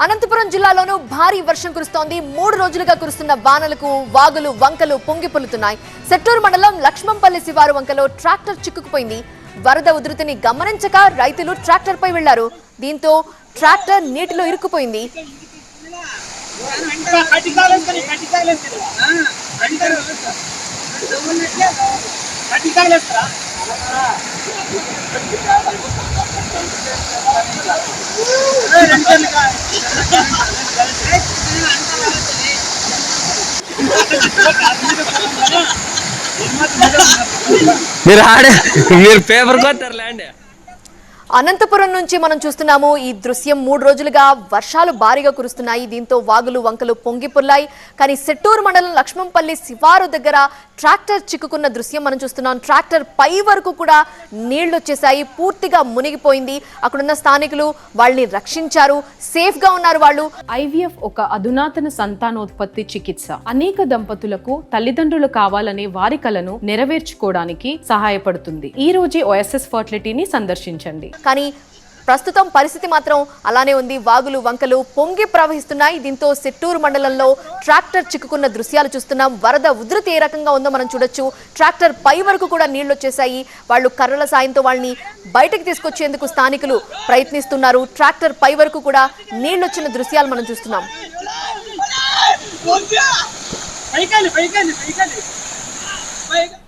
అనంతపురం జిల్లాలోనూ భారీ వర్షం కురుస్తోంది. మూడు రోజులుగా కురుస్తున్న వానలకు వాగులు వంకలు పొంగిపుల్లుతున్నాయి సెట్టూరు మండలం లక్ష్మంపల్లి శివారు వంకలో ట్రాక్టర్ చిక్కుకుపోయింది. వరద ఉధృతిని గమనించక రైతులు ట్రాక్టర్ పై వెళ్ళారు. దీంతో ట్రాక్టర్ నీటిలో ఇరుక్కుపోయింది. కట్టికాయలు మీరు ఆడే మీరు పేపర్ కొట్టారు ల్యాండ్ అనంతపురం నుంచి మనం చూస్తున్నాము ఈ దృశ్యం మూడు రోజులుగా వర్షాలు భారీగా కురుస్తున్నాయి. దీంతో వాగులు వంకలు పొంగిపుర్లాయి. కానీ సెట్టూరు మండలం లక్ష్మంపల్లి శివారు దగ్గర ట్రాక్టర్ చిక్కుకున్న దృశ్యం మనం చూస్తున్నాం. ట్రాక్టర్ పై వరకు కూడా నీళ్ళు వచ్చేసాయి పూర్తిగా మునిగిపోయింది. అక్కడున్న స్థానికులు వాళ్ళని రక్షించారు. సేఫ్గా ఉన్నారు వాళ్ళు. ఐవీఎఫ్ ఒక అధునాతన సంతానోత్పత్తి చికిత్స. అనేక దంపతులకు తల్లిదండ్రులు కావాలనే వారి కలను నెరవేర్చుకోవడానికి సహాయపడుతుంది. ఈ రోజే ఓఎస్ఎస్ ఫర్టిలిటీని సందర్శించండి. కానీ ప్రస్తుతం పరిస్థితి మాత్రం అలానే ఉంది. వాగులు వంకలు పొంగి ప్రవహిస్తున్నాయి. దీంతో సిట్టూరు మండలంలో ట్రాక్టర్ చిక్కుకున్న దృశ్యాలు చూస్తున్నాం. వరద ఉధృతి ఏ రకంగా ఉందో మనం చూడొచ్చు. ట్రాక్టర్ పై వరకు కూడా నీళ్ళు వచ్చేసాయి వాళ్ళు కర్రల సాయంతో వాళ్ళని బయటకు తీసుకొచ్చేందుకు స్థానికులు ప్రయత్నిస్తున్నారు. ట్రాక్టర్ పై వరకు కూడా నీళ్ళు వచ్చిన దృశ్యాలు మనం చూస్తున్నాం. పైకాలి పైకాలి పైకాలి పైకాలి